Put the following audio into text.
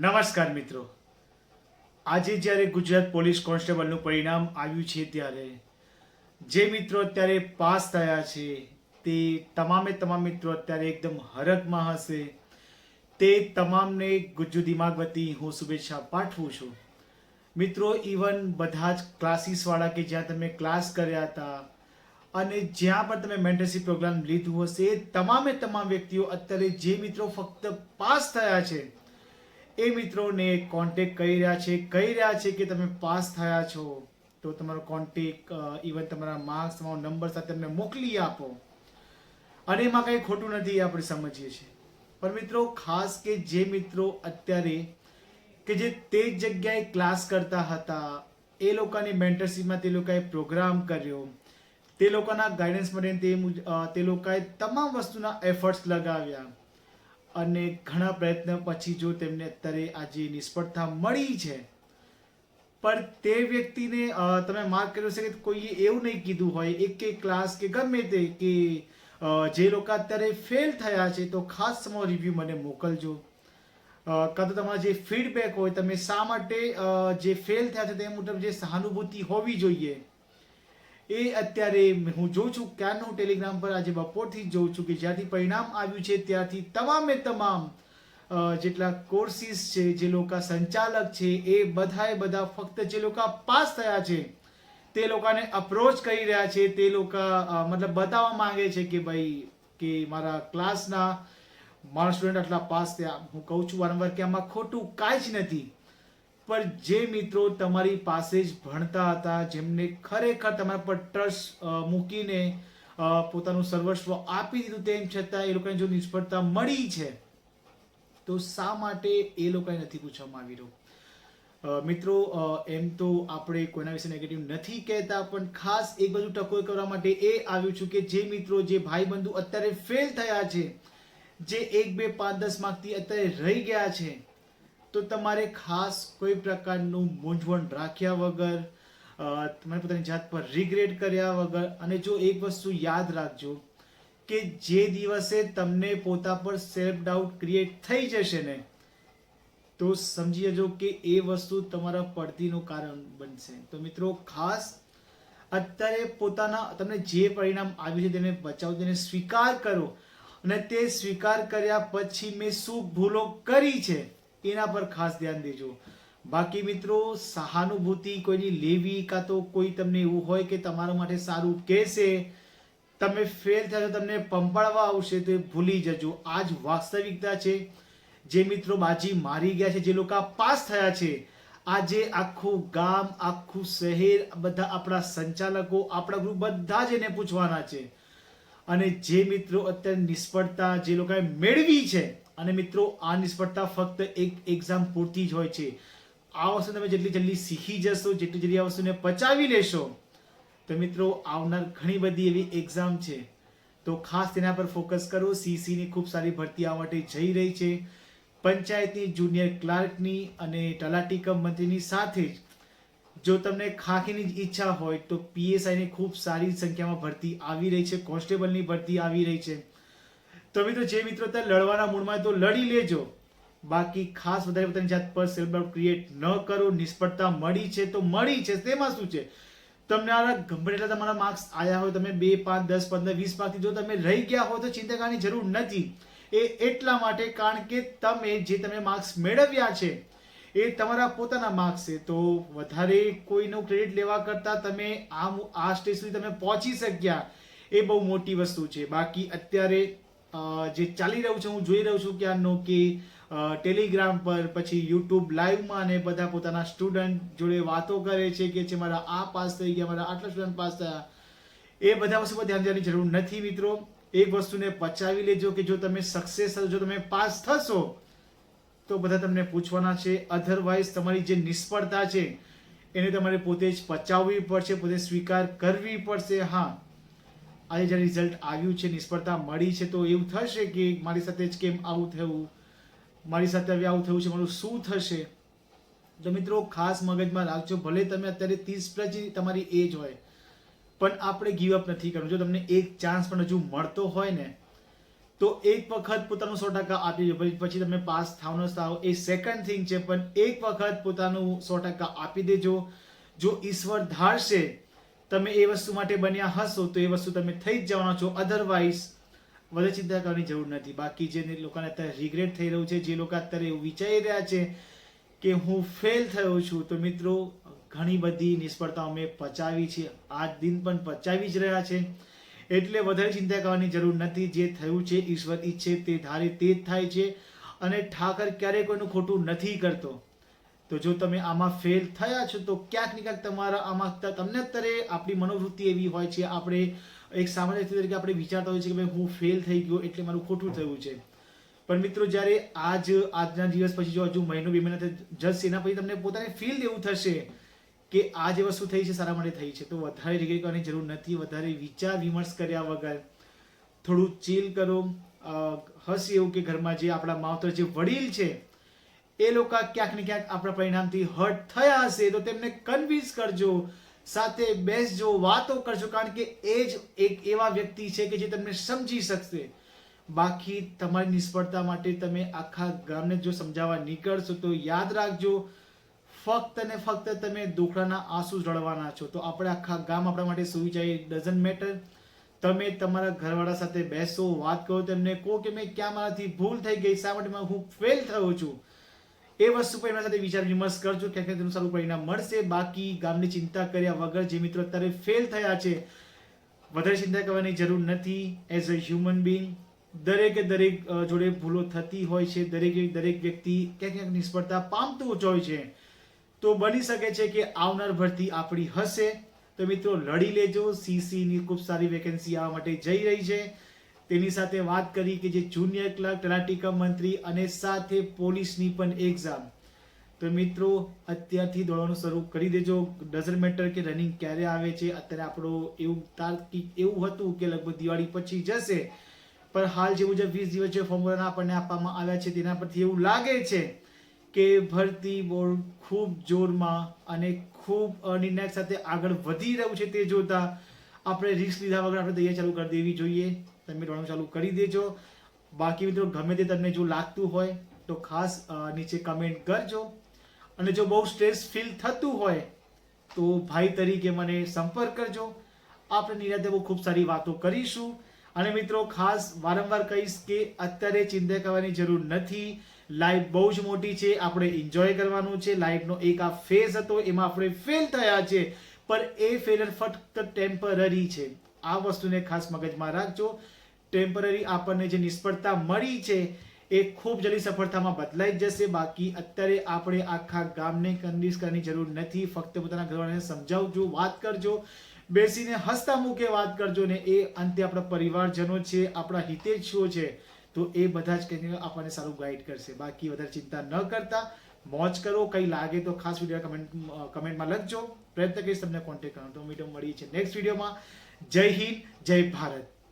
નમસ્કાર મિત્રો. આજે જ્યારે ગુજરાત પોલીસ કોન્સ્ટેબલનું પરિણામ આવ્યું છે ત્યારે જે મિત્રો અત્યારે પાસ થયા છે, તે તમામે તમામ મિત્રો અત્યારે એકદમ હરકમાં હશે. તે તમામને ગુજ્જુ દિમાગ વતી હું શુભેચ્છા પાઠવું છું. મિત્રો ઇવન બધા જ ક્લાસીસવાળા કે જ્યાં તમે ક્લાસ કર્યા હતા અને જ્યાં પણ તમે મેન્ટરશીપ પ્રોગ્રામ લીધું હશે, એ તમામે તમામ વ્યક્તિઓ અત્યારે જે મિત્રો ફક્ત પાસ થયા છે એ મિત્રોને કોન્ટેક કરી રહ્યા છે, કહી રહ્યા છે કે તમે પાસ થયા છો, તો તમારો કોન્ટેક ઇવન તમારા માર્ક્સ તમારો નંબર સાથે તમને મોકલી આપો. અને એમાં કંઈ ખોટું નથી, એ આપણે સમજીએ છીએ. પણ મિત્રો, ખાસ કે જે મિત્રો અત્યારે કે જે તે જ જગ્યાએ ક્લાસ કરતા હતા, એ લોકોની મેન્ટરશીપમાં તે લોકોએ પ્રોગ્રામ કર્યો. તે લોકોના ગાઈડન્સ માટે તે તે લોકોએ તમામ વસ્તુના એફર્ટ્સ લગાવ્યા. અને ઘણા પ્રયત્ન પછી જો તેમને અત્યારે આજે નિષ્ફળતા મળી છે, પણ તે વ્યક્તિને તમે માર્ક કર્યો છે કે કોઈએ એવું નહીં કીધું હોય, એક કે ક્લાસ કે ગમે તે કે જે લોકો અત્યારે ફેલ થયા છે, તો ખાસ તમારો રિવ્યૂ મને મોકલજો. કાં તો તમારા જે ફીડબેક હોય, તમે શા માટે જે ફેલ થયા છે તે મુજબ જે સહાનુભૂતિ હોવી જોઈએ. એ અત્યારે હું જોઉં છું ક્યારનું ટેલિગ્રામ પર આજે બપોરથી જોઉં છું કે જ્યાંથી પરિણામ આવ્યું છે, ત્યાંથી તમામે તમામ જેટલા કોર્સિસ છે, જે લોકો સંચાલક છે, એ બધાએ બધા ફક્ત જે લોકો પાસ થયા છે, તે લોકોને અપ્રોચ કરી રહ્યા છે, તે લોકો મતલબ બતાવવા માંગે છે કે ભાઈ, કે મારા ક્લાસના મારા સ્ટુડન્ટ આટલા પાસ થયા. હું કહું છું વારંવાર કે આમાં ખોટું કાંઈ જ નથી. પણ જે મિત્રો તમારી પાસે જ ભણતા હતા, જેમને ખરેખર તમારા પર ટ્રસ્ટ મૂકીને પોતાનું સર્વસ્વ આપી દીધું તેમ છતાં એ લોકોને જો નિષ્ફળતા મળી છે, તો શા માટે એ લોકોને નથી પૂછવામાં આવી રહ્યું? મિત્રો એમ તો આપણે કોઈના વિશે નેગેટિવ નથી કહેતા, પણ ખાસ એક બાજુ ટકોર કરવા માટે એ આવ્યું છું કે જે મિત્રો, જે ભાઈ બંધુ અત્યારે ફેલ થયા છે, જે એક બે પાંચ દસ માર્કથી અત્યારે રહી ગયા છે તો તમારે ખાસ કોઈ પ્રકારનું મૂંઝવણ રાખ્યા વગર તમારી પોતાની જાત પર રિગ્રેટ કર્યા વગર, અને જો એક વસ્તુ યાદ રાખજો કે જે દિવસે તમને પોતા પર સેલ્ફ ડાઉટ ક્રિએટ થઈ જશે ને, તો સમજી જજો કે એ વસ્તુ તમારા પડતીનું કારણ બનશે. તો મિત્રો, ખાસ અત્યારે પોતાના, તમને જે પરિણામ આવ્યું છે તેને બચાવો, તેને સ્વીકાર કરો. અને તે સ્વીકાર કર્યા પછી મેં શું ભૂલો કરી છે? એના પર ખાસ ધ્યાન દેજો. બાકી મિત્રો, સહાનુભૂતિ કોઈની લેવી કાં તો કોઈ તમને એવું હોય કે તમારા માટે સારું કહેશે, તમે ફેલ થયા તો તમને પંપાળવા આવશે, તો એ ભૂલી જજો. આ જ વાસ્તવિકતા છે. જે મિત્રો બાજી મારી ગયા છે, જે લોકો પાસ થયા છે, આજે આખું ગામ, આખું શહેર બધા આપણા સંચાલકો, આપણા ગ્રુપ બધા જ એને પૂછવાના છે. અને જે મિત્રો અત્યારે નિષ્ફળતા જે લોકોએ મેળવી છે અને મિત્રો, આ નિષ્ફળતા ફક્ત એક એક્ઝામ પૂરતી જ હોય છે. આ વસ્તુ તમે જેટલી જલ્દી શીખી જશો, જેટલી જલ્દી આ વસ્તુને પચાવી લેશો, તો મિત્રો, આવનાર ઘણી બધી એવી એક્ઝામ છે. તો ખાસ તેના પર ફોકસ કરો. સીસીની ખૂબ સારી ભરતી આ માટે જઈ રહી છે. પંચાયતની જુનિયર ક્લાર્કની અને તલાટી કમ મંત્રીની સાથે જ. જો તમને ખાખીની જ ઈચ્છા હોય, તો પીએસઆઈની ખૂબ સારી સંખ્યામાં ભરતી આવી રહી છે. કોન્સ્ટેબલની ભરતી આવી રહી છે. તો જે મિત્રો ત્યાં લડવાના મૂડમાં તો લડી લેજો. બાકી ખાસ વધારે પોતાની જાત પર સેલ્ફ ડાઉટ ક્રિએટ ન કરો. નિષ્ફળતા મળી છે તો મળી છે. તેમાં શું છે? તમને આ ગમે એટલા તમારા માર્ક્સ આવ્યા હોય, તમે બે, પાંચ, દસ, પંદર, વીસ માર્કથી જો તમે રહી ગયા હો, તો ચિંતા કરવાની જરૂર નથી. એ એટલા માટે કારણ કે તમે જે તમે માર્ક્સ મેળવ્યા છે, એ તમારા પોતાના માર્ક્સ છે. તો વધારે કોઈનું ક્રેડિટ લેવા કરતાં તમે આ આ સ્ટેજ સુધી તમે પહોંચી શક્યા. એ બહુ મોટી વસ્તુ છે. બાકી અત્યારે જે ચાલી રહ્યું છે, હું જોઈ રહ્યો છું ક્યારનો કે ટેલિગ્રામ પર, પછી યુટ્યુબ લાઈવમાં ને બધા પોતાના સ્ટુડન્ટ જોડે વાતો કરે છે કે છે, મારા આ પાસ થઈ ગયા, મારા આટલા સ્ટુડન્ટ પાસ થયા. એ બધા વસ્તુ પર ધ્યાન દેવાની જરૂર નથી, મિત્રો. એક વસ્તુને પચાવી લેજો કે જો તમે સક્સેસ જો તમે પાસ થશો, તો બધા તમને પૂછવાના છે. અધરવાઇઝ તમારી જે નિષ્ફળતા છે, એને તમારે પોતે જ પચાવવી પડશે, પોતે સ્વીકાર કરવી પડશે. હા. આજે જ્યારે રિઝલ્ટ આવ્યું છે, નિષ્ફળતા મળી છે, તો એવું થશે કે મારી સાથે જ કેમ આવું થયું? મારી સાથે હવે આવું થયું છે, મારું શું થશે? તો મિત્રો, ખાસ મગજમાં રાખજો, ભલે તમે અત્યારે ત્રીસ પ્લસ તમારી એજ હોય, પણ આપણે ગીવ અપ નથી કરવું. જો તમને એક ચાન્સ પણ હજુ મળતો હોય ને, તો એક વખત પોતાનું સો ટકા આપી દો. પછી તમે પાસ થાવ ન થાવ એ સેકન્ડ થિંગ છે, પણ એક વખત પોતાનું સો ટકા આપી દેજો. જો ઈશ્વર ધારશે તમે એ વસ્તુ માટે બન્યા હશો, તો એ વસ્તુ તમે થઈ જ જવાના છો. અધરવાઇઝ વધારે ચિંતા કરવાની જરૂર નથી. બાકી જે લોકોને અત્યારે રિગ્રેટ થઈ રહ્યું છે, જે લોકો અત્યારે એવું વિચારી રહ્યા છે કે હું ફેલ થયો છું, તો મિત્રો, ઘણી બધી નિષ્ફળતાઓ મેં પચાવી છે. આજ દિન પણ પચાવી જ રહ્યા છે. એટલે વધારે ચિંતા કરવાની જરૂર નથી. જે થયું છે, ઈશ્વર ઈચ્છે તે ધારે તે જ થાય છે. અને ઠાકર ક્યારેય કોઈનું ખોટું નથી કરતો. તો જો તમે આમાં ફેલ થયા છો, તો ક્યાંક ને ક્યાંક તમારા આમાં તમને અત્યારે આપણી મનોવૃત્તિ એવી હોય છે, આપણે એક સામાન્ય વ્યક્તિ તરીકે આપણે વિચારતા હોઈએ છીએ કે ભાઈ હું ફેલ થઈ ગયો એટલે મારું ખોટું થયું છે. પણ મિત્રો જ્યારે આજ, આજના દિવસ પછી જો હજુ મહિનો બે મહિના જશે એના પછી તમને પોતાને ફીલ એવું થશે કે આ જે વસ્તુ થઈ છે, સારા માટે થઈ છે. તો વધારે રિગ્રેટ કરવાની જરૂર નથી, વધારે વિચાર વિમર્શ કર્યા વગર થોડું ચીલ કરો હસી એવું કે ઘરમાં જે આપણા માવતર જે વડીલ છે એ લોકો ક્યાંક ને ક્યાંક આપણા પરિણામથી હર્ટ થયા હશે, તો તેમને કન્વિન્સ કરજો, સાથે બેસજો, વાતો કરજો, કારણ કે એ જ એક એવા વ્યક્તિ છે કે જે તમને સમજી શકશે. બાકી તમારી નિષ્ફળતા માટે તમે આખા ગામને જો સમજાવવા નીકળશો, તો યાદ રાખજો, ફક્ત ને ફક્ત તમે દુખડાના આંસુ રડવાના છો. તો આપણે આખા ગામ આપણા માટે સુઈ જાય ડઝન્ટ મેટર તમે તમારા ઘરવાળા સાથે બેસો, વાત કરો, તેમને કહો કે, મેં ક્યાં મારાથી ભૂલ થઈ ગઈ? શા માટે હું ફેલ થયો છું? એ વસ્તુ પર એમના સાથે વિચાર વિમર્શ કરજો, ક્યાંક તેનું સારું પરિણામ મળશે. બાકી ગામની ચિંતા કર્યા વગર જે મિત્રો અત્યારે ફેલ થયા છે, વધારે ચિંતા કરવાની જરૂર નથી. એઝ અ હ્યુમન બિંગ દરેકે દરેક જોડે ભૂલો થતી હોય છે. દરેકે દરેક વ્યક્તિ ક્યાંક ક્યાંક નિષ્ફળતા પામતું જ હોય છે. તો બની શકે છે કે આવનાર ભરતી આપણી હશે. તો મિત્રો લડી લેજો. સીસીની ખૂબ સારી વેકેન્સી આવવા માટે જઈ રહી છે. તેની સાથે વાત કરી કે જે જુનિયર ક્લર્ક તલાટીકમ મંત્રી અને સાથે પોલીસની પણ એક્ઝામ તો મિત્રો, અત્યારથી દોડવાનું શરૂ કરી દેજો. ડઝન મેટર કે રનિંગ ક્યારે આવે છે. અત્યારે આપણો એવું તાર્કિક એવું હતું કે લગભગ દિવાળી પછી જશે. પણ હાલ જે મુજબ વીસ દિવસ જે ફોર્મ્યુલાના આપણને આપવામાં આવ્યા છે, તેના પરથી એવું લાગે છે કે ભરતી બોર્ડ ખૂબ જોરમાં અને ખૂબ નિર્ણાયક સાથે આગળ વધી રહ્યું છે તે જોતા આપણે રિસ્ક લીધા વગર આપણે તૈયારી ચાલુ કરી દેવી જોઈએ. તમે દોડવાનું ચાલુ કરી દેજો. બાકી મિત્રો, ગમે તે તમને જો લાગતું હોય, તો ખાસ નીચે કમેન્ટ કરજો. અને જો બહુ સ્ટ્રેસ ફીલ થતું હોય, તો ભાઈ તરીકે મને સંપર્ક કરજો. આપણે નિરાતે બહુ ખૂબ સારી વાતો કરીશું. અને મિત્રો, ખાસ વારંવાર કહીશ કે અત્યારે ચિંતા કરવાની જરૂર નથી. લાઈફ બહુ જ મોટી છે, આપણે એન્જોય કરવાનું છે. લાઈફનો એક આ ફેઝ હતો, એમાં આપણે ફેલ થયા છે. પણ એ ફેલર ફક્ત ટેમ્પરરી છે. આ વસ્તુને ખાસ મગજમાં રાખજો. ટેમ્પરરી આપણને જે નિષ્ફળતા મળી છે, એ ખૂબ જલ્દી સફળતામાં બદલાઈ જશે. બાકી અત્યારે આપણે આખા ગામને કન્વિન્સ કરવાની જરૂર નથી. ફક્ત પોતાના ઘરવાળાને સમજાવજો, વાત કરજો. બેસીને હસતા મૂકે, વાત કરજો ને એ અંતે આપણા પરિવારજનો છે, આપણા હિતેચ્છુઓ છે, તો એ બધા જ કંઈક આપણને સારું ગાઈડ કરશે. બાકી વધારે ચિંતા ન કરતા. મોજ કરો, કંઈ લાગે તો ખાસ વીડિયો કમેન્ટ કમેન્ટમાં લખજો. પ્રયત્ન કરીશ તમને કોન્ટેક્ટ કરવાનો. તો મીટો મળીએ છીએ નેક્સ્ટ વિડીયોમાં જય હિન્દ, જય ભારત.